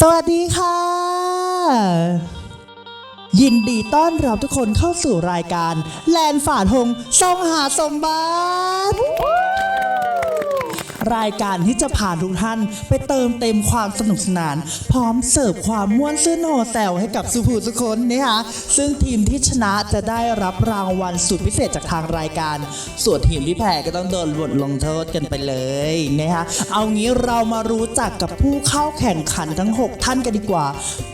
สวัสดีค่ะ ยินดีต้อนรับทุกคนเข้าสู่รายการ แลนฝ่าธงส่องหาสมบัติ รายการที่จะพาทุกท่าน ไปเติมเต็มความสนุกสนาน พร้อมเสิร์ฟความม่วนซื่นโหแซวให้กับสุภูทุกคนนะคะซึ่งทีมที่ชนะจะได้รับรางวัลสุดพิเศษจากทางรายการ ส่วนทีมที่แพ้ก็ต้องโดนบทลงโทษกันไปเลยนะคะเอางี้เรามารู้จักกับผู้เข้าแข่งขันทั้ง 6 ท่านกันดีกว่า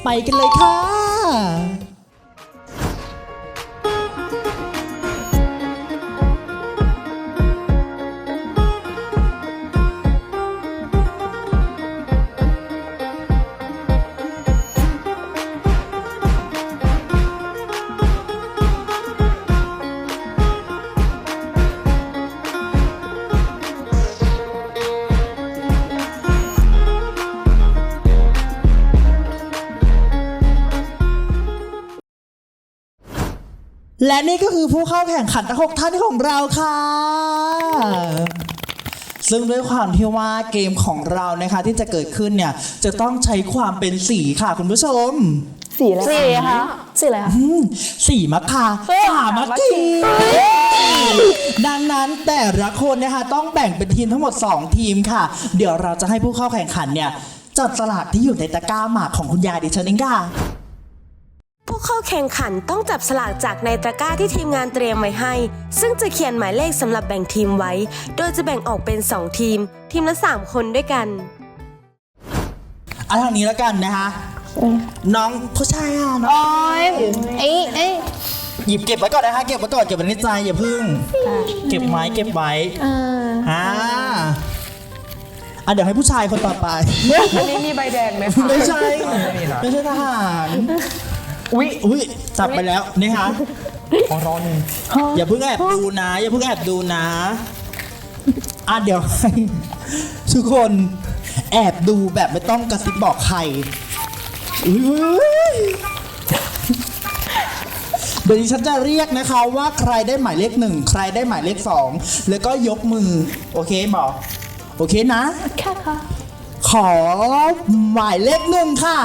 ไปกันเลยค่ะ และนี่ก็คือผู้เข้าแข่งขันทั้งหกท่านของเราค่ะ ซึ่งด้วยความที่ว่าเกมของเรานะคะที่จะเกิดขึ้นเนี่ยจะต้องใช้ความเป็นสีค่ะคุณผู้ชม สีอะไรสีคะสีอะไรคะอืมสีมะค่ะเฮ้ยสามัคคีดังนั้นแต่ละคนนะคะต้องแบ่งเป็นทีมทั้งหมด 2 ทีมค่ะ เดี๋ยวเราจะให้ผู้เข้าแข่งขันเนี่ยจัดสลากที่อยู่ในตะกร้าหมากของคุณยายดิฉันเองค่ะ ผู้เข้าแข่งขันต้องจับสลากจากในตะกร้าที่ทีมงานเตรียมไว้ให้ ซึ่งจะเขียนหมายเลขสำหรับแบ่งทีมไว้ โดยจะแบ่งออกเป็น 2 ทีม ทีมละ 3 คนด้วยกัน เอาทางนี้แล้วกันนะคะน้องผู้ชายอะน้องโอ้ยเอ้ยเอ้ยหยิบเก็บไว้ก่อนนะคะเก็บไว้ก่อนเก็บไว้ในใจอย่าพึ่ง เก็บไว้เก็บไว้อ่าอ่าอะเดี๋ยวให้ผู้ชายคนต่อไป อันนี้มีใบแดงไหมคะไม่ใช่ ไม่ใช่ทหาร อุ้ยอุ้ยจับไปแล้วนี่คะขอร้อนอย่าเพิ่งแอบดูนะ อย่าเพิ่งแอบดูนะอะเดี๋ยวให้ทุกคนแอบดูแบบไม่ต้องกระซิบบอกใครอุ้ยอุ๊ยเดี๋ยวดิฉันจะเรียกนะคะว่าใครได้หมายเลขหนึ่งใครได้หมายเลขสองแล้วก็ยกมือ โอเคบอกโอเคนะ ค่ะค่ะ ขอหมายเลขหนึ่งค่ะ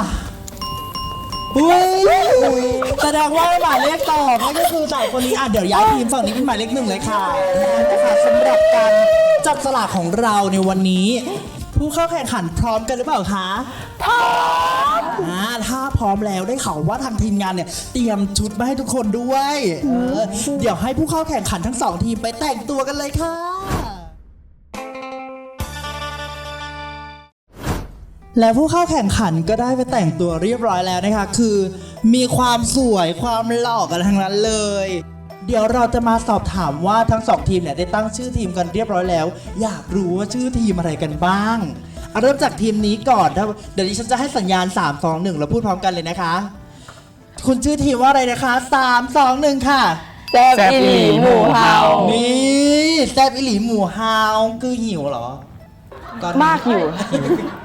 อุ้ยแสดงว่าหมายเลขต่อนั่นก็คือจากคนนี้อะเดี๋ยวย้ายทีมฝั่งนี้เป็นหมายเลขหนึ่งเลยค่ะนะคะสำหรับการจับสลากของเราในวันนี้ ผู้เข้าแข่งขันพร้อมกันหรือเปล่าคะพร้อมอ่าถ้าพร้อมแล้วได้ข่าวว่าทางทีมงานเนี่ยเตรียมชุดมาให้ทุกคนด้วยเออเดี๋ยวให้ผู้เข้าแข่งขันทั้งสองทีมไปแต่งตัวกันเลยค่ะ และผู้เข้าแข่งขันก็ได้ไปแต่งตัวเรียบร้อยแล้วนะคะ คือมีความสวยความหล่อกันทั้งนั้นเลย เดี๋ยวเราจะมาสอบถามว่าทั้งสองทีมเนี่ยได้ตั้งชื่อทีมกันเรียบร้อยแล้ว อยากรู้ว่าชื่อทีมอะไรกันบ้างเอาเริ่มจากทีมนี้ก่อนถ้าเดี๋ยวดิฉันจะให้สัญญาณ 3 2 1 แล้วพูดพร้อมกันเลยนะคะ คุณชื่อทีมว่าอะไรนะคะ 3 2 1 ค่ะ แซ่บอีหลีหมูเฮานี่แซบอิหลีหมูฮาวคือหิวเหรอ ก่อนมากอยู่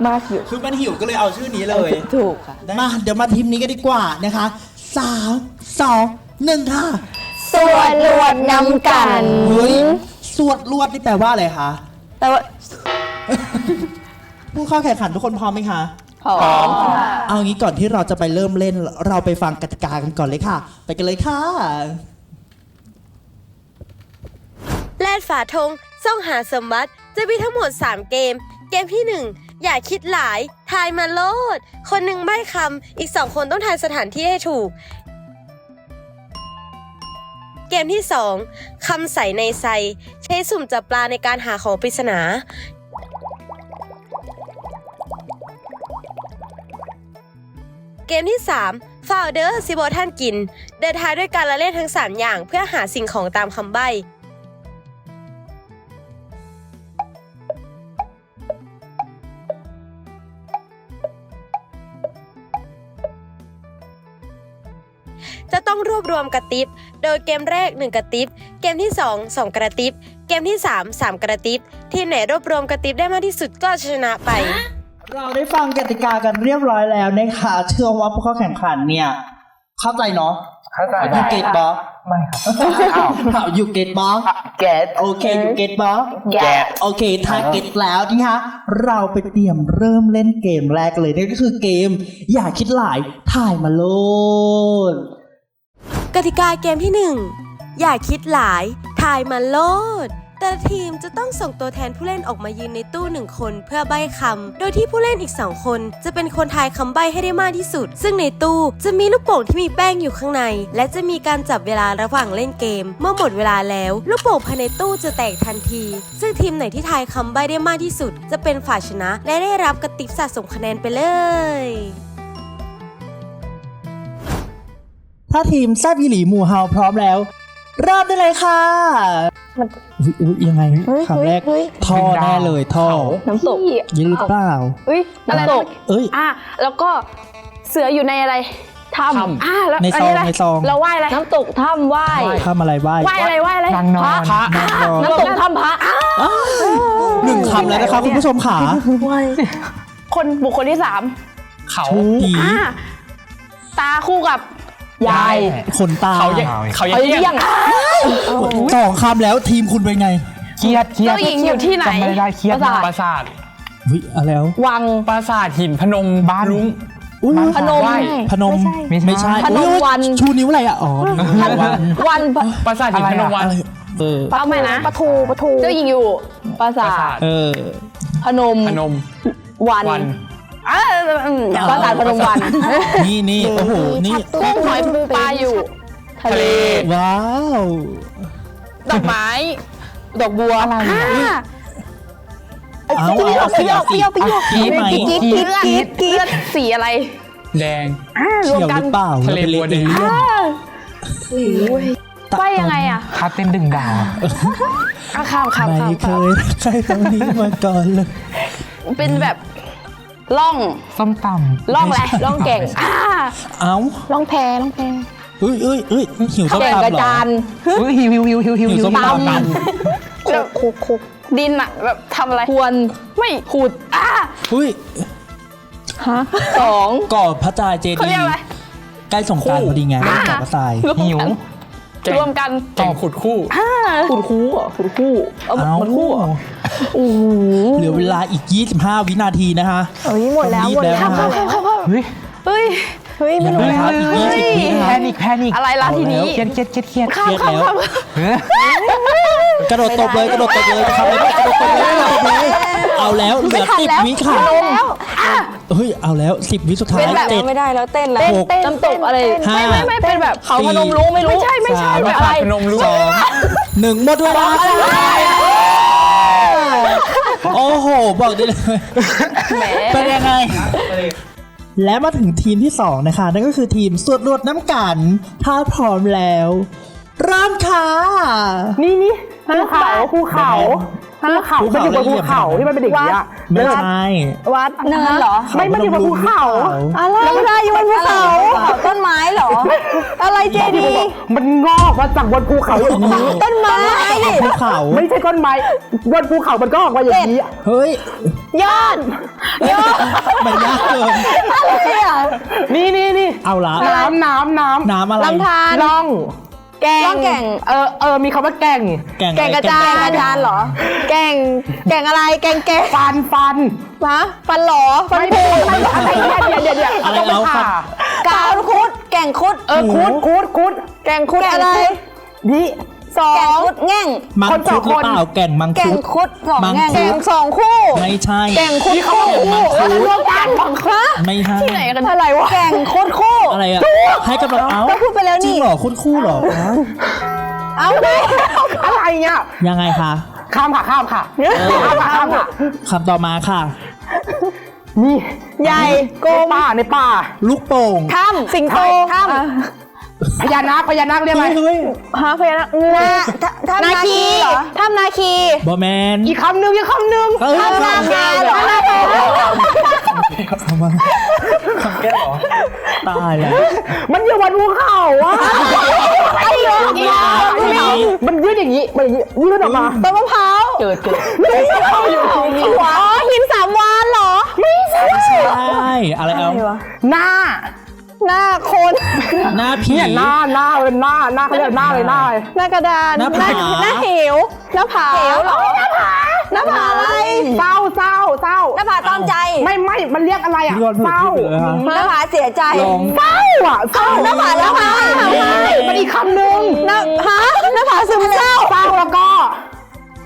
มากอยู่ คือมันหิวก็เลยเอาชื่อนี้เลย ถูกค่ะ มาเดี๋ยวมาทีมนี้กันดีกว่านะคะสามสองหนึ่งค่ะ สวดลวดนำกันเฮ้ยสวดลวดนี่แปลว่าอะไรคะแต่ว่าผู้เข้าแข่งขันทุกคนพร้อมไหมคะ พร้อมค่ะเอางี้ก่อนที่เราจะไปเริ่มเล่น เราไปฟังกติกากันก่อนเลยค่ะ ไปกันเลยค่ะ แลดฝาธงส่องหาสมบัติ จะมีทั้งหมด 3 เกม เกมที่ 1 อย่าคิดหลาย ทายมาโลด คนหนึ่งใบ้คำ อีก 2 คนต้องทายสถานที่ให้ถูก เกมที่ 2คำใส่ในไซ ใช้สุ่มจับปลาในการหาของปริศนา เกมที่ 3ฟาวเดอร์ซิโบท่านกิน เดินทางด้วยการละเล่นทั้ง 3 อย่างเพื่อหาสิ่งของตามคำใบ้ จะต้องรวบรวมกระติบ โดยเกมแรก 1 กระติบ เกมที่ 2 2 กระติบ เกมที่ 3 3 กระติบ ทีมไหนรวบรวมกระติบได้มากที่สุดก็ชนะไป เราได้ฟังกติกากันเรียบร้อยแล้วนะคะเชื่อว่าผู้เข้าแข่งขันเนี่ย เข้าใจเนาะเข้าใจยูเกตบอไม่ครับถามยูเกตบอแกะโอเคยูเกตบอแกะโอเคถ้าเก็ตแล้วนะคะเราไปเตรียมเริ่มเล่นเกมแรกเลยนั่นก็คือเกม อย่าคิดหลายถ่ายมาโลด กติกาเกมที่ 1 อย่าคิดหลายทายมาโลด แต่ละทีมจะต้องส่งตัวแทนผู้เล่นออกมายืนในตู้หนึ่งคนเพื่อใบ้คำ โดยที่ผู้เล่นอีก2คน จะเป็นคนทายคำใบ้ให้ได้มากที่สุด ซึ่งในตู้จะมีลูกโป่งที่มีแป้งอยู่ข้างใน และจะมีการจับเวลาระหว่างเล่นเกม เมื่อหมดเวลาแล้ว ลูกโป่งภายในตู้จะแตกทันที ซึ่งทีมไหนที่ทายคำใบ้ได้มากที่สุด จะเป็นฝ่ายชนะ และได้รับกระติบสะสมคะแนนไปเลย ถ้าทีมแซบอีหลีหมู่เฮาพร้อมแล้ว เริ่มได้เลยค่ะมัน อุ๊ยอุ๊ยยังไงเฮ้ยคำแรกเฮ้ย ท่อแน่เลยท่อน้ำตกยินหรือเปล่าเฮ้ยอะไรน้ำตกเอ้ย อะแล้วก็เสืออยู่ในอะไรถ้ถ้ำำอะแล้วในซองะไรในซอง เราไหว้อะไรน้ำตกถ้ำไหว้ทำอะไรบ้างไหว้อะไรไหว้อะไรนางนอน พระนางนอนน้ำตกถ้ำพระอะหนึ่งคำแล้วนะคะคุณผู้ชมขาคนบุคคลที่สามเขาผีอะตาคู่กับ ยาย ขนตาเขายังเขาเอ้ยยังยังสองคำแล้วทีมคุณเป็นไง เครียดเครียดเจ้าหญิงอยู่ที่ไหนจำไม่ได้เครียดปราสาท ปราสาทวิอะไรแล้ววังปราสาทหินพนมบ้านลุง อุ้ยพนมไหว้พนม ไม่ใช่ไม่ใช่พนมอุ๊ยวัน ชูนิ้วอะไรอะ อ๋อนิ้ววันวันปราสาทหินพนมวันอะไรเออเอาใหม่นะปะทูปะทูเจ้าหญิงอยู่ปราปราสาสาททเออพนมพนมวันวัน อะอืมปราสาทพนมวันนี่นี่โอ้โหนี่กุ้งหอยปูปลาอยู่ ทะเล ว้าว ดอกไม้ ดอกบัวอะไรเอาเปรี้ยวเอาเปรี้ยวเปรี้ยวเปรี้ยวกรี๊ดไหมกรี๊ดกรี๊ดกรี๊ดกรี๊ดสีอะไร แดงอ่ารเขีวมยวกัหนรือเปล่าทะเลราป็นบัวแดงเอเลี่ยนว่ายังไงอะคาเต้นดึงดาวอะข้ามข้ามไม่ข้ามเคยใครเท่านี้มาก่อนเลย เป็นแบบ ล่องส้มตล่องแหละล่องแก่งอ่าเอ้าล่องแพล่องแพเอ้ยเอ้ยเอ้ยหิวส้มแก่งตำกระเหรอจานำอุ้ยหิวหิวหิวหิวหิวหิวหิวส้มตำแล้วคุกคุกดินอะแบบทำอะไรควรไม่ขุดอ่าอุ้ยฮะ สองก่อพระจายเจเขาดีเรียกย์อะไรใกล้สงกรารพอดีไงเล่นก่อพระทรายหิวแกงรวมกันแกงขุดคู่ขุดคู่ อะขุดคู่เอาเอ้า มันคู่อะ โอ้โหเหลือเวลาอีก 25 วินาทีนะคะเอ้ยหมดแล้วรีบหมดแล้วแล้วนะครับครับครับเฮ้ยเฮ้ยเฮ้ยยัไม่งรู้เหลือแล้วอีก20วินะแพคะนิคแพนิคอะไรล่ะทีนี้เครียดเครียดเครียดเครียดข้ามเครีข้ายมดแล้วข้ามกระโดดตบเลยกระโดดตบเลยนะครับกระโดดตบเลยกระโดดตบเลยเอาแล้วเหลือทันสิบแล้ววิค่ะทันแล้วอะเฮ้ยเอาแล้วสิบวิสุดท้ายเป็นแบบเจ็ดไม่ได้แล้วเต้นแล้วหกน้ำตกอะไรห้าไม่ไม่ไม่เป็นแบบเขาสี่พนมรุ้งไม่รู้ไม่ใช่ไม่ใช่สามแบบปอะไรราสาทพนมรุ้งสองหนึ่งหมดเวลา โอ้โห บอกได้เลยแหมเป็นยังไง และมาถึงทีมที่สองนะคะ นั่นก็คือทีมสวดรวดน้ำกัน ถ้าพร้อมแล้วเริ่มค่ะ นี่นี่ภูเขาภูเขา ภูเขาภูมันเขาอยู่บนภูเขาละเอียดที่มันเป็นอย่างนี้อะไม่ใช่วัดเนินเหรอไม่มันอยู่บนภูเขาอะไรไม่ได้อยู่บนภูเขาต้นไม้เหรอ อะไรเจดีมันงอกมาจากบนภูเขาอย่างนี้ต้นไม้ภูเขาไม่ใช่ก้อนไม้บนภูเขามันก็ออกมาอย่างนี้เฮ้ยยอดยอดมันยากเกินอะไรอะนี่นี่นี่เอาละน้ำน้ำน้ำน้ำอะไรลำธารล่อง แกงล่องแก่ง เออเออมีคำว่าแก่งแกงแกงกระจานกระจานเหรอ แกง แกงอะไร แกงแกงฟันฟันฮะฟันหลอฟันไม่ผูไม่ไม่อะไรเนี่ยเดี๋ยวเดี๋ยวเดี๋ยวอะไรต้องไปเอาครัผ่าบกาวคุด แกงคุด เออคุดคุดคุดแกงคุดอะไรนี่สองคุดแง่งมังคนสคุอดงหรือคนเปล่าแก่งมังแกคุงดคุดสองมังแง่งคุดแกงสองคู่ ไม่ใช่แกงคุดคู่คู่เออรวมกันฮะไม่ใช่ที่ไหนกันอะไรวะแกงคุดคู่อะไรอะ ให้กำลังเอาก็พูดไปแล้วจรินี่งเหรอคุณคู่เหรอเอาไปอะไรเนี่ยยังไงคะข้ามค่ะข้ามค่ะข้ามค่ะข้ามค่ะคำต่อมาค่ะ นี่ใหญ่โกในมป่าในป่า ลูกโป่งถ้ำสิงโตถ้ พญานาคพญานาคเรียกอะไรเฮ้ยเฮ้ยำฮะพญานาคถ้ำนาคีเหรอถ้ำนาคีบอแมนอีกคำหนึ่งอีกคำหนึ่งเอ้ยถ้ำนาคาเหรอทำไมทำแก้หรอตายแล้วมันอยู่บนภูเขาอะไอ้เหรอมันยืดอย่างนี้มันอย่างนี้ยืดออกมาต้นมะพร้าวเกิดเกิดอ๋อหินสามวานเหรอ ไม่ใช่ ใช่ อะไรเอาหน้า หน้าคน หน้าผี เนี่ยหน้าหน้าเป็นหน้าหน้าเขาเรียกหน้าเลยหน้าเลย หน้ากระดานหน้าผา หน้าเหวหน้าผาเหวเหรอ หน้าผาหน้าผาอะไรเศร้าเศร้าเศร้าหน้าผาต้อมใจไม่ไม่มันเรียกอะไรอะพี่วันพูดเศร้าผิดเลยฮะ หน้าผาเสียใจ ลอง เศร้าอะเศร้าหน้าผาหน้าผา ไม่มันอีกคำหนึ่งหน้าฮะหน้าผาซึมเศร้าเศร้าแล้วก็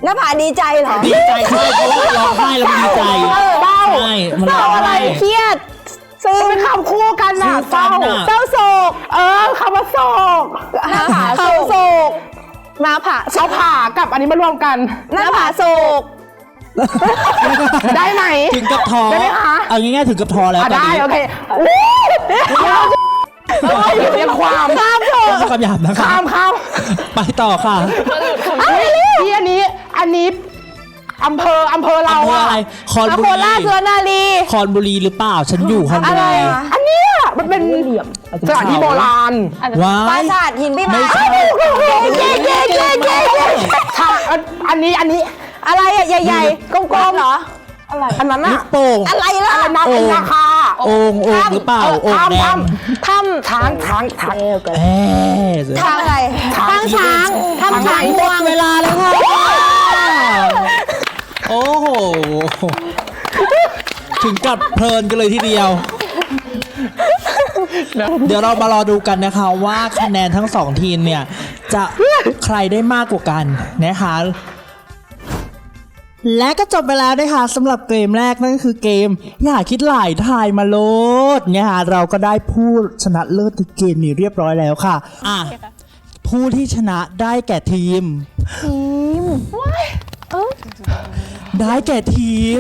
หน้าผาดีใจเหรอ ดีใจใช่เพราะว่าร้องไห้แล้วมันดีใจเศร้าใช่มันเศร้าร้องอะไรไห้ เครียด ซึมันมเป็นคำคู่กันน่ะคู่เศกัร้านน่ะเศร้าโศก เออคำว่าโศกหน้าผาโศกโศกหน้าผาเอาผ่ากับอันนี้มารวมกันหน้าผาโศกได้ไหมถึงกับท้อได้ไหมคะเอาง่ายๆถึงกับท้อแล้วอะตอนได้นี้โอเคเอ้ยเรียกความข้ามเถไม่อะใช่คำหยาบนะคะข้ามข้ามไปต่อค่ะที่อันนี้อันนี้ อำเภออำเภอเราอำเภออะอะไรคอนนบุโครีราชสุรนารีคอนบุรีหรือเปล่า ฉันอยู่คอนบุอะไรรี อะอันเนี้ยมันเป็นสถานที่โบราณว้าปราย สาทหินพี่ไม่มาใช่ เย้เย้เย้เย้เย้ใช่อันอันนี้อันนี้อะไรอะใหญ่ๆกลมๆเหรอ อันนั้นลูอะกโป่ง อะไรล่ะอะไรนะโอ่เป็นงราคาโอ่งโอ่งหรือเปล่าโอ่งถ้ำแดงถ้ำถ้ำช้างช้างช้าง เอ๊ะทางอะไรทางช้างทางช้างหมดเวลาแล้วค่ะ โอ้โห ถึงกับเพลินกันเลยทีเดียว เดี๋ยวเรามารอดูกันนะคะว่าคะแนนทั้งสองทีมเนี่ย จะใครได้มากกว่ากันนะคะและก็จบไปแล้วนะคะสำหรับเกมแรกนั่นก็คือเกม อย่าคิดหลายทายมาโลดเนี่ยค่ะเราก็ได้ผู้ชนะเลิศในเกมนี้เรียบร้อยแล้วค่ะอะผู้ที่ชนะได้แก่ทีม ได้แก่ทีม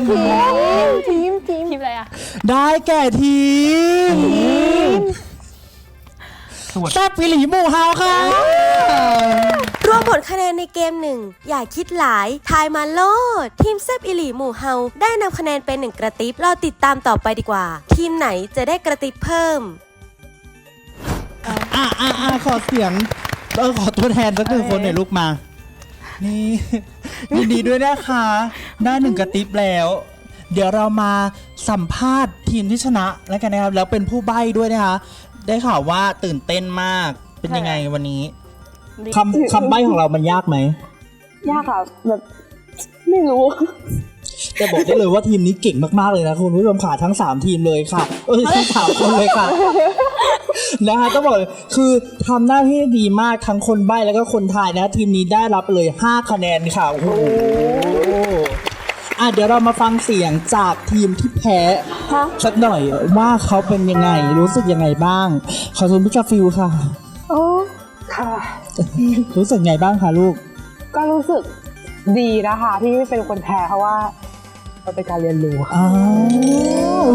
ทีมทีมทีมอะไรอะได้แก่ทีมแซ่บพิหลีหมูเฮาค่ะ รวมผลคะแนนในเกมหนึ่ง อย่าคิดหลาย ทายมาโลด ทีมแซบอิหลีหมู่เฮา ได้นำคะแนนเป็นหนึ่งกระติบรอติดตามต่อไปดีกว่า ทีมไหนจะได้กระติบเพิ่ม อะอะอะขอเสียงเออขอตัวแทนสักหนึ่งคนหน่อยลูกมา นี่ ยินดีด้วยนะคะ ได้หนึ่งกระติบแล้ว เดี๋ยวเรามาสัมภาษณ์ทีมที่ชนะแล้วกันนะครับ แล้วเป็นผู้ใบ้ด้วยนะคะ ได้ข่าวว่าตื่นเต้นมาก เป็นยังไงวันนี้คำคำใบ้ของเรามันยากไหม ยากค่ะแบบไม่รู้ จะบอกได้เลยว่าทีมนี้เก่งมากๆเลยนะคุณผู้ชมค่ะทั้ง 3 ทีมเลยค่ะ เอ้ยทั้งสามคนเลยค่ะนะคะต้องบอกเลยคือทำหน้าที่ได้ดีมากทั้งคนใบ้แล้วก็คนทายนะ ทีมนี้ได้รับไปเลย 5 คะแนนค่ะโอ้โหอะเดี๋ยวเรามาฟังเสียงจากทีมที่แพ้สักหน่อยว่าเขาเป็นยังไง รู้สึกยังไงบ้าง ขอชมพี่กาฟิวค่ะค่ะ รู้สึกไงบ้างคะลูก ก็รู้สึกดีนะคะ ที่เป็นคนแพ้เพราะว่า มันเป็นการเรียนรู้ค่ะ อ้าว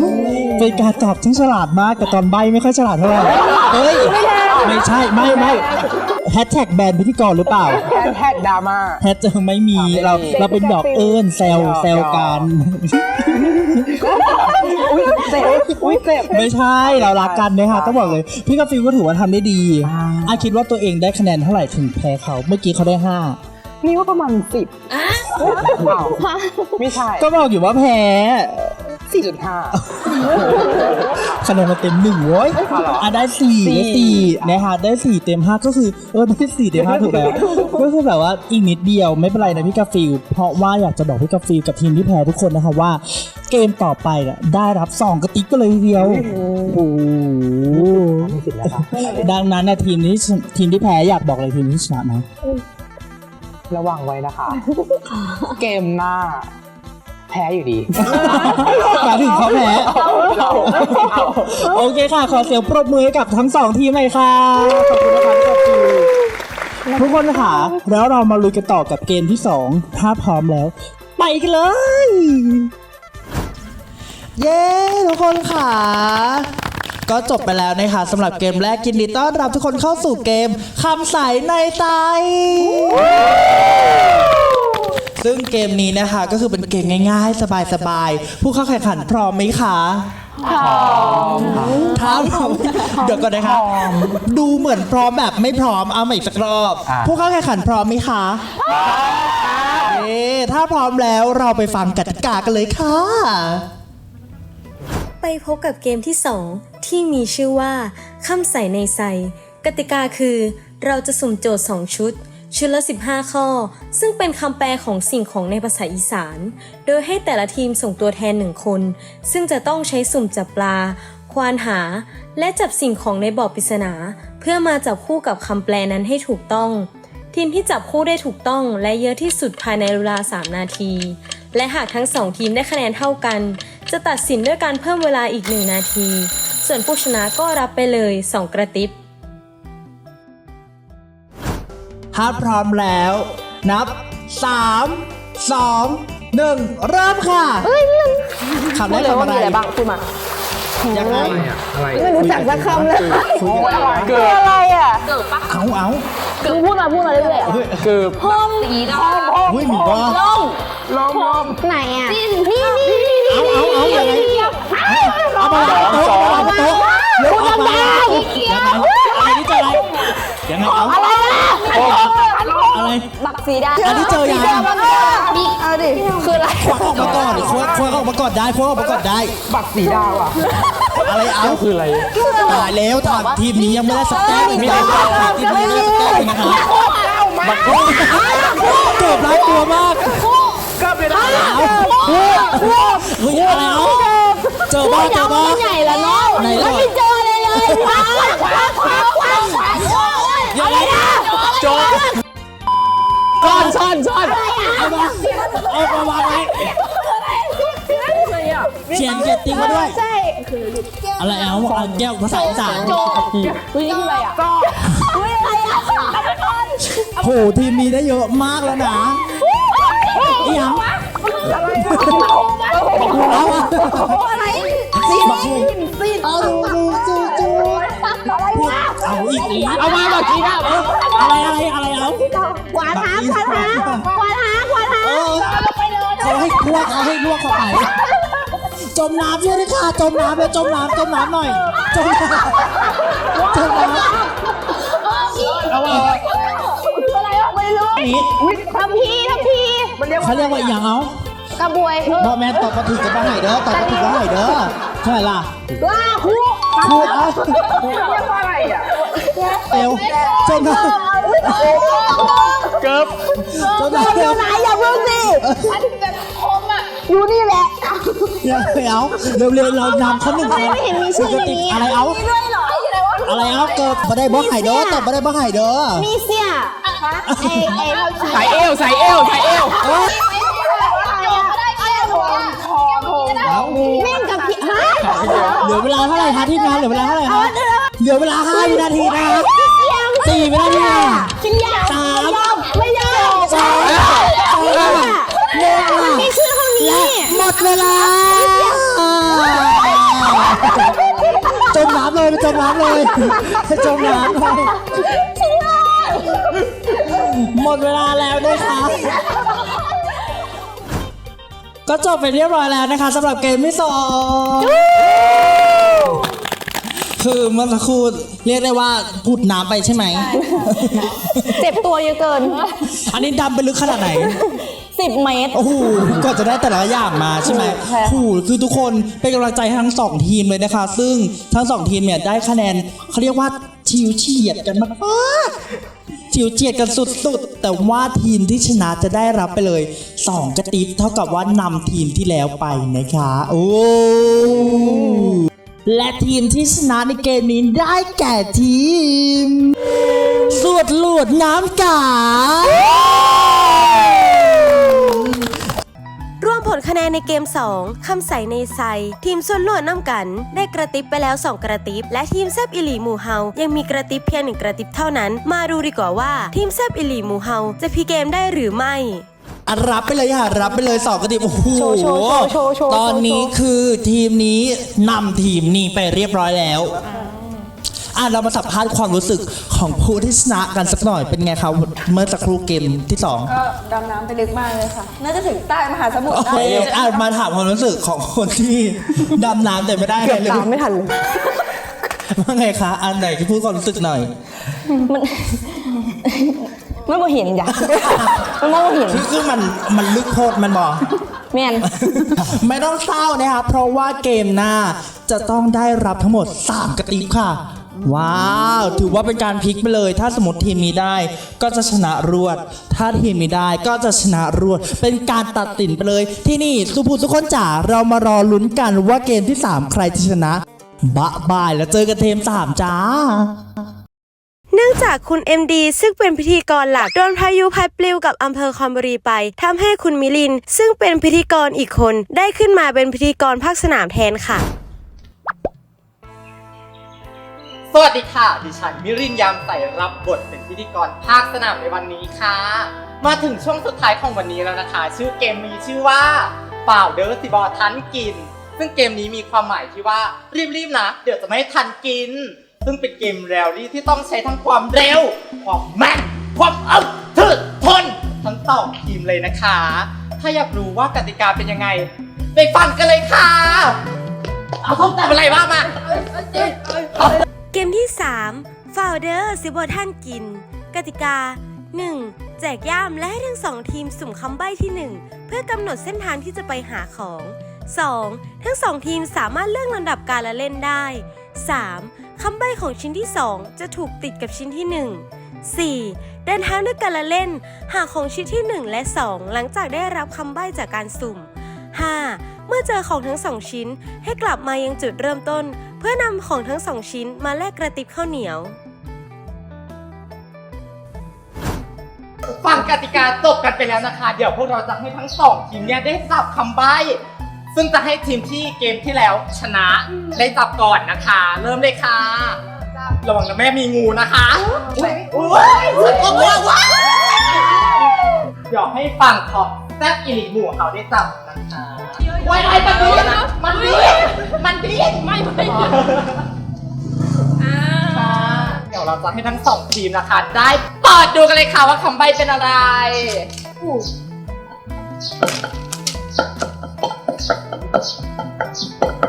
เป็นการตอบที่ฉลาดมากแต่ตอนใบไม่ค่อยฉลาดเท่าไหร่เฮ้ยไม่ใช่ไม่ไม่แฮชแท็กแบนพิธีกรหรือเปล่าแฮชแท็กดราม่าแฮชจะไม่มีเราเราเป็นดอกเอิญแซลแซลกันอุ้ยเจ็บอุ้ยเจ็บไม่ใช่เรารักกันนะคะต้องบอกเลย พี่กาฟิลก็ถือว่าทำได้ดีอ่าอาคิดว่าตัวเองได้คะแนนเท่าไหร่ถึงแพ้เขาเมื่อกี้เขาได้ห้า นี่ว่าประมาณสิบไม่ใช่ก็บอกอยู่ว่าแพ้สี่จุดห้าคะแนนมาเต็มหนึ่งเว้ยอะได้สี่ได้สี่นะคะได้สี่เต็มห้าก็คือเออได้สี่เต็มห้าถูกแล้วก็คือแบบว่าอีกนิดเดียวไม่เป็นไรนะพี่กาฟิลเพราะว่าอยากจะบอกพี่กาฟิลกับทีมที่แพ้ทุกคนนะคะว่า เกมต่อไปน่ะได้รับสองกระติกก็เลยทีเดียวโอ้โหดังนั้นนะทีมนี้ทีมที่แพ้อยากบอกอะไรทีมที่ชนะไหม ระวังไว้นะคะ เกมหน้า แพ้อยู่ดี หมายถึงเขาแพ้โอเคค่ะ ขอเสียงปรบมือให้กับทั้งสองทีมเลยค่ะ ขอบคุณนะคะขอบคุณทุกคนค่ะ แล้วเรามาลุยกันต่อกับเกมที่ 2 ถ้าพร้อมแล้ว ไปกันเลย เย้ ทุกคนค่ะ ก็จบไปแล้วนะคะสำหรับเกมแรกยินดีต้อนรับทุกคนเข้าสู่เกมคำใสในใจซึ่งเกมนี้นะคะก็คือเป็นเกมง่าย ๆ สบายๆ ผู้เข้าแข่งขันพร้อมไหมคะพร้อมถ้าพร้อมเดี๋ยวก่อนนะคะ ดูเหมือนพร้อมแบบไม่พร้อมเอาใหม่อีกสักรอบ ผู้เข้าแข่งขันพร้อมไหมคะเอ๊ะถ้าพร้อมแล้วเราไปฟังกติกากันเลยค่ะ ไปพบกับเกมที่ 2 ที่มีชื่อว่าคำใส่ในใส่กติกาคือ เราจะสุ่มโจทย์ 2 ชุด ชุดละ 15 ข้อ ซึ่งเป็นคำแปลของสิ่งของในภาษาอีสาน โดยให้แต่ละทีมส่งตัวแทนหนึ่งคน ซึ่งจะต้องใช้สุ่มจับปลา ควานหา และจับสิ่งของในบ่อปริศนา เพื่อมาจับคู่กับคำแปลนั้นให้ถูกต้อง ทีมที่จับคู่ได้ถูกต้องและเยอะที่สุดภายในเวลา 3 นาที และหากทั้งสองทีมได้คะแนนเท่ากัน จะตัดสินด้วยการเพิ่มเวลาอีก 1 นาที ส่วนผู้ชนะก็รับไปเลย 2 กระติบถ้าพร้อมแล้ว นับ 3 2 1 เริ่มค่ะคำแรกคำอะไรบ้างพูดมายังไงไม่รู้จักสักคำเลยเกิดอะไรอะเอาเอาคือพูดมาพูดมาเรื่อยๆอะเกิดห้องสีดำเฮ้ยหมีบ้าไหนอะนี่นี่นี่เอาเอาเอายังไง เอามาวางโต๊ะเอามาวางโต๊ะยกออกมาอะไรนี่เจออะไรยังไงเอาอะไรอะไร บักสีดาอันนี้เจอยัง มีเอาดิคืออะไรควักออกมาก่อนควักควักออกมาก่อนได้ควักออกมาก่อนได้ บักสีดาวอะอะไรเอา คืออะไร ตายแล้วถามทีมนี้ยังไม่ได้สักแต้มเลยนะทีมนี้ไม่ได้สักแต้มเลยนะคะเกือบร้ายตัวมากเกือบเลยนะเฮ้ยอะไรเอา เจอบ้าเจอบ้าใหญ่แล้วเนาะไหนล่ะไม่เจอเลยเลยคว้าคว้าคว้าคว้าคว้าคว้ายังไงโจซ่อนซ่อนซ่อนเอามาเอามาวางไว้เขียนเกียรติมาด้วยอะไรเอาเอาแก้วภาษาอีสานอุ้ยนี่คืออะไรอะโหทีมนี้ได้เยอะมากแล้วนะอีหยัง เอาอะไรบักคูเอาดูดูจูจูเอาอีกอีเอามาบักกีนะอะไรอะไรอะไรเอากวาดหากวาดหากวาดหากวาดหาเออเขาให้ลวกเขาให้ลวกเข้าไปจมน้ำช่วยด้วยค่ะจมน้ำเลยจมน้ำจมน้ำหน่อยจมน้ำจมน้ำเอาไว้คืออะไรอะไม่รู้ทำพีทำพีเขาเรียกว่าอย่างเอา กระบวยบอแมนตอบมาถูกกันบ้างไหนเด้อตอบมาถูกบ้างไหนเด้อเท่าไหร่ล่ะว้าคู่พูดเอาเอวจนนะเกิดจนนะเอวไหนอย่าเพิ่งสิอันแบบคมอะอยู่นี่แหละอย่าเอาเร็วๆเรานำเขาหนึ่งคนไม่เห็นมีชื่อปกในตินี้อะไรเอาด้วยเหรออะไรวะอะไรเอาเกิดมาได้บล็อกไห่เด้อตอบมาได้บล็อกไห่เด้อมีเสียไอ้ไอ้เท่าชีใส่เอวใส่เอวใส่เอวเออเอา แม่งกับพี่ฮะเหลือเวลาเท่าไหร่คะทีมงานเหลือเวลาเท่าไหร่คะเหลือเวลาห้าวินาทีนะคะสี่วินาทีค่ะฉันอยากสามไม่ยอมสองสองหนึ่งค่ะมีชื่อห้องนี้หมดเวลาจมน้ำเลยไปจมน้ำเลยไปจมน้ำเลยหมดเวลาแล้วนะคะ ก็จบไปเรียบร้อยแล้วนะคะสำหรับเกมที่สองคือเมื่อสักครู่เรียกได้ว่าพูดน้ำไปใช่ไหม เจ็บตัวเยอะเกิน อันนี้ดำไปลึกขนาดไหน 10 เมตร โอ้โหกว่าจะได้แต่ละอย่างมาใช่ไหมโอ้โหคือทุกคนเป็นกำลังใจให้ทั้งสองทีมเลยนะคะ ซึ่งทั้งสองทีมเนี่ยได้คะแนนเขาเรียกว่า ชิวเฉียดกันมากๆชิวเฉียดกันสุดๆ แต่ว่าทีมที่ชนะจะได้รับไปเลย 2 กระติบเท่ากับว่านำทีมที่แล้วไปนะคะ โอ้และทีมที่ชนะในเกมนี้ได้แก่ทีม สวดหลวดน้ำกา รวมผลคะแนนในเกม 2 คำใสในไซ ทีมส่วนหลวดน้ำกัน ได้กระติบไปแล้ว 2 กระติบ และทีมแซบอิลีหมูเฮา ยังมีกระติบเพียงหนึ่งกระติบเท่านั้น มาดูดีกว่าว่าทีมแซบอิลีหมูเฮาจะพีเกมได้หรือไม่อะรับไปเลยค่ะรับไปเลยสองกระติบโอ้โหโชว์โชว์โชว์โชว์ ตอนนี้คือทีมนี้นำทีมนี้ไปเรียบร้อยแล้ว อะเรามาสัมภาษณ์ความรู้สึก ของผู้ที่ชนะกันสักหน่อยเป็นไงครับเมื่อสักครู่เกมที่สอง ก็ดำน้ำไปลึกมากเลยค่ะ น่าจะถึงใต้มหาสมุทรโอเคอะมาถามความรู้สึกของคนที่ ดำน้ำแต่ไม่ได้อะไรเลยตามไม่ทันเลยว่าไงคะ อันไหนที่พูดความรู้สึกหน่อย มันบ่เห็นจ้ะมันมองบ่เห็นคือคือมันมันลึกโพดมันบอก แม่น ไม่ต้องเศร้านะครับเพราะว่าเกมหน้าจะต้องได้รับทั้งหมด 3 กระติบค่ะ ว้าว ถือว่าเป็นการพลิกไปเลย ถ้าสมมติทีมนี้ได้ ก็จะชนะรวด ถ้าทีมนี้ได้ก็จะชนะรวด เป็นการตัดสินไปเลย ที่นี่สุภูทุกคนจ๋าเรามารอลุ้นกันว่าเกมที่ 3 ใครจะชนะบะบายแล้วเจอกันเทมสามจ้า เนื่องจากคุณ MD ซึ่งเป็นพิธีกรหลักโดนพายุพัดปลิวกับอำเภอคอนบุรีไปทำให้คุณมิลิน ซึ่งเป็นพิธีกรอีกคน ได้ขึ้นมาเป็นพิธีกรภาคสนามแทนค่ะ สวัสดีค่ะ ดิฉันมิรินยามใส่รับบทเป็นพิธีกรภาคสนามในวันนี้ค่ะ มาถึงช่วงสุดท้ายของวันนี้แล้วนะคะ ชื่อเกมมีชื่อว่าฝ่าวเดอร์สิบอทันกิน ซึ่งเกมนี้มีความหมายที่ว่ารีบๆนะ เดี๋ยวจะไม่ทันกิน ซึ่งเป็นเกมแรลลี่ที่ต้องใช้ทั้งความเร็ว ความแม่นความอึดถึกทน ทั้งสองทีมเลยนะคะ ถ้าอยากรู้ว่ากติกาเป็นยังไง ไปฟังกันเลยค่ะ เอาต้องแต่อะไรบ้างมา เกมที่3 f o u n d e r ซิบอท่านกิน กติกา 1. แจกย่ามและให้ทั้งสองทีมสุ่มคำใบ้ที่ 1 เพื่อกำหนดเส้นทางที่จะไปหาของ 2. ทั้งสองทีมสามารถเลือกลำดับการละเล่นได้ 3. คำใบ้ของชิ้นที่ 2 จะถูกติดกับชิ้นที่ 1 4. เดินทางด้วยการละเล่น หาของชิ้นที่ 1 และ 2 หลังจากได้รับคำใบ้จากการสุ่ม 5. เมื่อเจอของทั้งสองชิ้นให้กลับมายังจุดเริ่มต้น เพื่อนำของทั้งสองชิ้นมาแลกกระติบข้าวเหนียว ฟังกติกาจบกันไปแล้วนะคะ เดี๋ยวพวกเราจะให้ทั้งสองทีมเนี่ยได้จับคำใบ้ ซึ่งจะให้ทีมที่เกมที่แล้วชนะได้จับก่อนนะคะ เริ่มเลยค่ะ ระวังนะแม่มีงูนะคะอุ้ยอุ้ยว้าวว้าวเดี๋ยวให้ฝั่งของ แซบอิลิงูเขาได้จับนะคะว้ายมันดีมันดีมันดีไม่ไม่เดี๋ยวเราจะให้ทั้งสองทีมนะคะ ได้เปิดดูกันเลยค่ะว่าคำใบเป็นอะไรทั้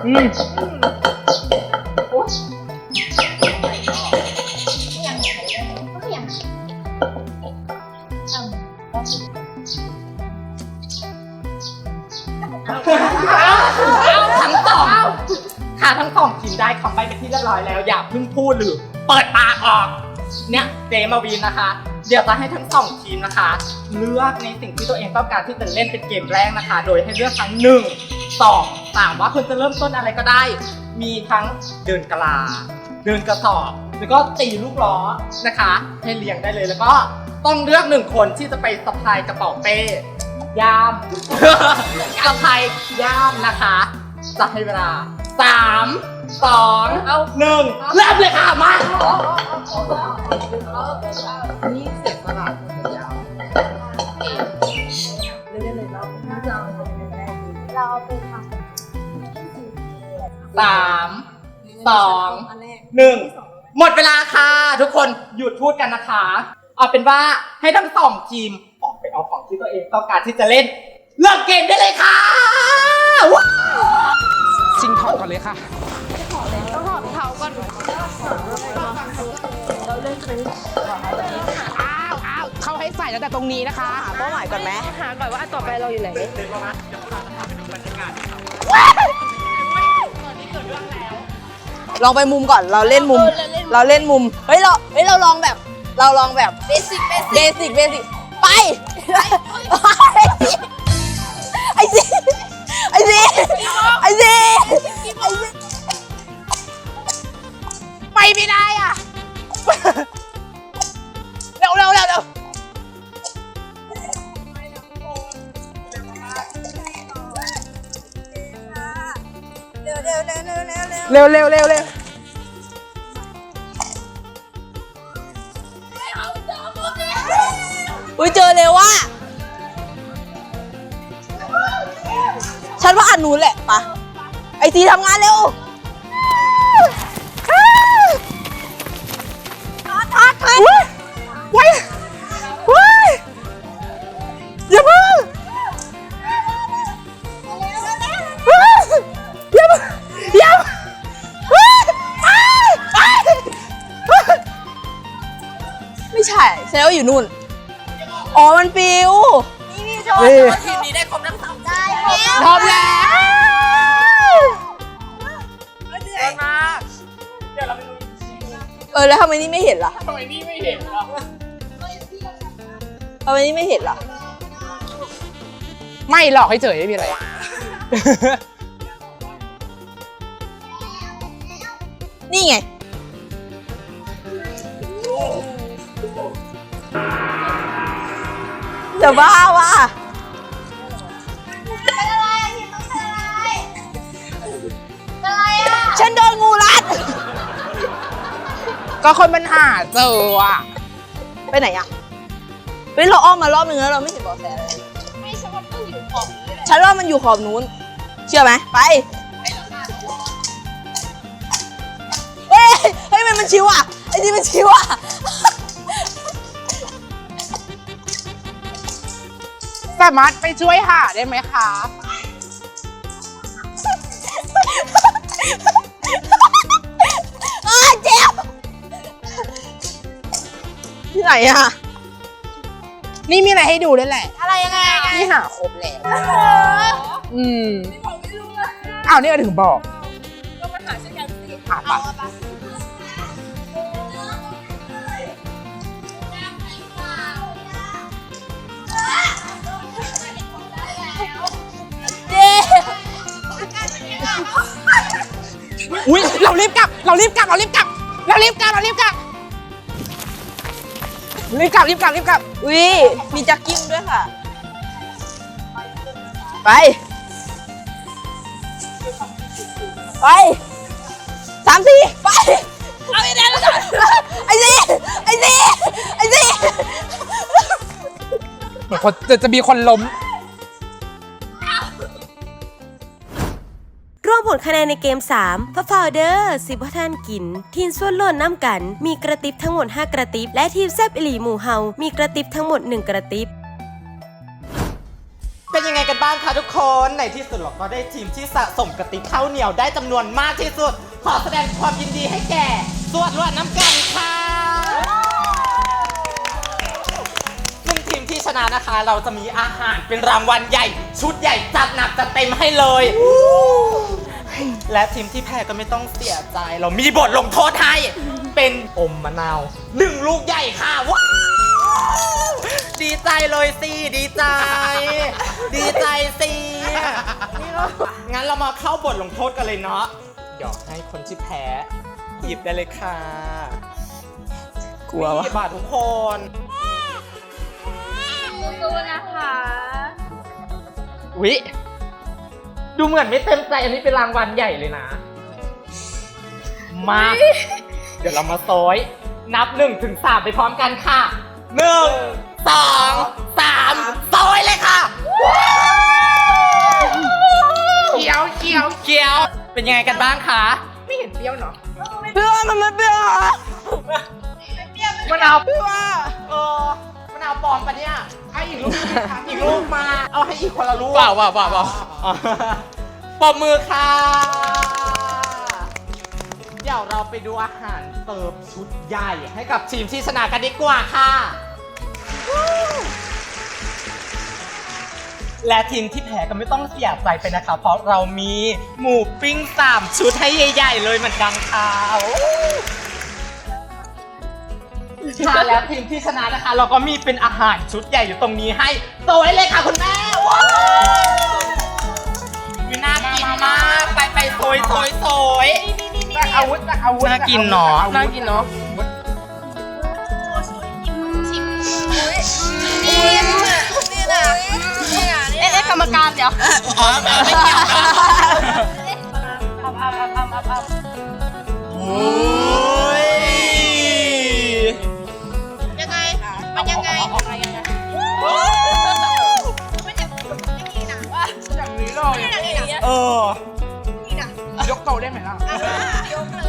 ง ได้คำใบ้เป็นที่เรียบร้อยแล้ว อย่าเพิ่งพูดหรือเปิดปากออก เนี่ยเจมาวีนนะคะ เดี๋ยวจะให้ทั้งสองทีมนะคะ เลือกในสิ่งที่ตัวเองต้องการที่จะเล่นเป็นเกมแรกนะคะ โดยให้เลือกทั้งหนึ่งสองสามว่าคุณจะเริ่มต้นอะไรก็ได้ มีทั้งเดินกลา เดินกระสอบ แล้วก็ตีลูกล้อนะคะ ให้เรียงได้เลยแล้วก็ต้องเลือกหนึ่งคนที่จะไปสะพายกระเป๋าเป้ยามสะพายย่ามนะคะจะให้เวลาสาม สองเอาหนึ่งเริ่มเลยค่ะมาสามสองหนึ่งหมดเวลาค่ะ ทุกคนหยุดพูดกันนะคะ เอาเป็นว่าให้ทั้งสองทีมออกไปเอาของที่ตัวเองต้องการที่จะเล่น เลิกเกมได้เลยค่ะ ว้าวชิงถอดก่อนเลยค่ะ อ้าวอ้าวเขาให้ใส่ตั้งแต่ตรงนี้นะคะ หาเป้าหมายก่อนไหมหาก่อนว่าต่อไปเราอยู่ไหนลองไปมุมก่อนเราเล่นมุม เราเล่นมุมเฮ้ยเราเฮ้ยเราลองแบบ เราลองแบบเบสิกเบสิกเบสิกไปไอซีไอซีไอซีไอซี ไปไม่ได้อะเร็วเร็วเร็วเร็วเร็วเร็วเร็วเร็วอุ้ยเจอเร็วว่ะฉันว่าอันนู้นแหละปะไอซีทำงานเร็ว แสดงว่าอยู่นู่น อ๋อ มันปิว นี่พี่โชว์ทีมนี้ได้ครบทั้งสามได้พร้แล้วเหนื่อยมากเออแล้วทำไมนี่ไม่เห็นล่ะทำไมนี่ไม่เห็นล่ะทำไมนี่ไม่เห็นล่ะ ไม่หลอกให้เฉยไม่มีอะไร นี่ไง จะบ้าว่ะฉันโดนงูรัด ก็คนมันหาเจออะ ไปไหนอะเฮ้ยเราอ้อมมารอบนึงแล้วเราไม่เห็นเบาะแสเลยไม่ฉันว่ามันอยู่ขอบฉันว่ามันอยู่ขอบนู้น เชื่อไหมไป เฮ้ยเฮ้ยมันมันชิวอะไอ้นี่มันชิวอะ สามารถไปช่วยหาได้ไหมคะอ้าเจ็บที่ไหนอะนี่มีอะไรให้ดูด้วยแหละอะไรยังไงนี่หาครบแล้วอืมอ้าวนี่ก็ถึงบอก ก็มาหาฉันกันสิ หาปะเจ๊ อุ้ยเรารีบกลับ เรารีบกลับ เรารีบกลับ เรารีบกลับ เรารีบกลับ รีบกลับ รีบกลับ รีบกลับวิมีจักกิ้งด้วยค่ะ ไป ไปสามสี่ไป เอาไอ้แดนแล้วกันไอ้ซีไอ้ซีไอ้ซีเหมือนคนจะจะมีคนล้ม ผลคะแนนในเกม3พระฟาวเดอร์สิบว่าท่านกิน ทีมส่วนล้นน้ำกัน มีกระติบทั้งหมด 5 กระติบ และทีมแซบอิลีหมู่เฮา มีกระติบทั้งหมด 1 กระติบเป็นยังไงกันบ้างคะทุกคนในที่สุดเราก็ได้ทีมที่สะสมกระติบข้าวเหนียวได้จำนวนมากที่สุด ขอแสดงความยินดีให้แก่สวดรวดน้ำกันค่ะซึ่งทีมที่ชนะนะคะ เราจะมีอาหารเป็นรางวัลใหญ่ ชุดใหญ่จัดหนักจัดเต็มให้เลย และทีมที่แพ้ก็ไม่ต้องเสียใจ เรามีบทลงโทษให้ เป็นอมมะนาวหนึ่งลูกใหญ่ค่ะว้าวดีใจเลยสิดีใจ ดีใจสินี่เรางั้นเรามาเข้าบทลงโทษกันเลยเนาะเดี๋ยวให้คนที่แพ้หยิบได้เลยค่ะกลัววะ หยิบบาททุกคน สู้นะคะ วิ ดูเหมือนไม่เต็มใจอันนี้เป็นรางวัลใหญ่เลยนะ มา เดี๋ยวเรามาโซยนับหนึ่งถึงสามไปพร้อมกันค่ะหนึ่งสองสามโซยเลยค่ะเขียวเขียวเกียว เป็นยังไงกันบ้างคะไม่เห็นเปรี้ยวเนาะเพื่อนมันไม่เปรี้ยวอะมะนาวเปรี้ยวเออมะ นาวปลอมปะเนี่ยให้อีกลูกสิคะอีกลูกมา เอาให้อีกคนละลูกเปล่าเปล่าเปล่าเปล่าอ๋อปรบมือค่ะ เดี๋ยวเราไปดูอาหารเติมชุดใหญ่ให้กับทีมที่ชนะกันดีกว่าค่ะ และทีมที่แพ้ก็ไม่ต้องเสียใจไปนะคะ เพราะเรามีหมูปิ้งสามชุดให้ใหญ่ๆเลยเหมือนกันค่ะ โอ้ค่ะแล้วทีมที่ชนะนะคะ เราก็มีเป็นอาหารชุดใหญ่อยู่ตรงนี้ให้โซยเลยค่ะคุณแม่ว้าวมีน่ากินมากไปไปโซยโซยโซยจากอาวุธจากอาวุธน่ากินเนาะน่ากินเนาะเอ๊ะเอ๊ะกรรมการเดี๋ยวอ๋อไม่เกี่ยวกันเอาเอาเอาเอาเอาโอ้ อ นี่นะยกเต่าได้ไหมล่ะ ยกเล